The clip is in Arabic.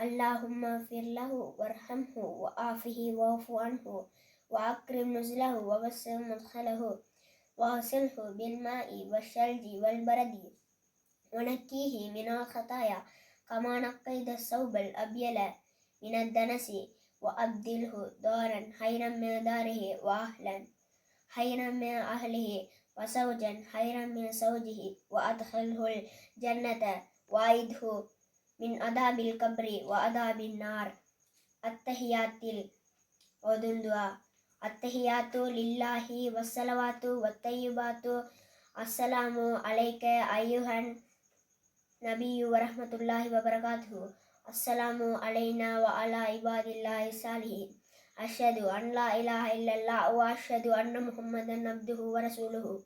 اللهم اغفر له وارحمه وعافه واعف عنه وأكرم نزله ووسع مدخله وأغسله بالماء والثلج والبرد ونكيه من الخطايا كما نقيت الثوب الأبيض من الدنس وأبدله دارا خيرا من داره وأهلا خيرا من أهله وزوجا خيرا من زوجه وأدخله الجنة وأعده من عذاب القبر وعذاب النار التحيات ودندوا التحيات لله والصلوات والطيبات السلام عليك أيها النبي ورحمة الله وبركاته السلام علينا وعلى عباد الله الصالحين أشهد أن لا إله إلا الله وأشهد أن محمدا عبده ورسوله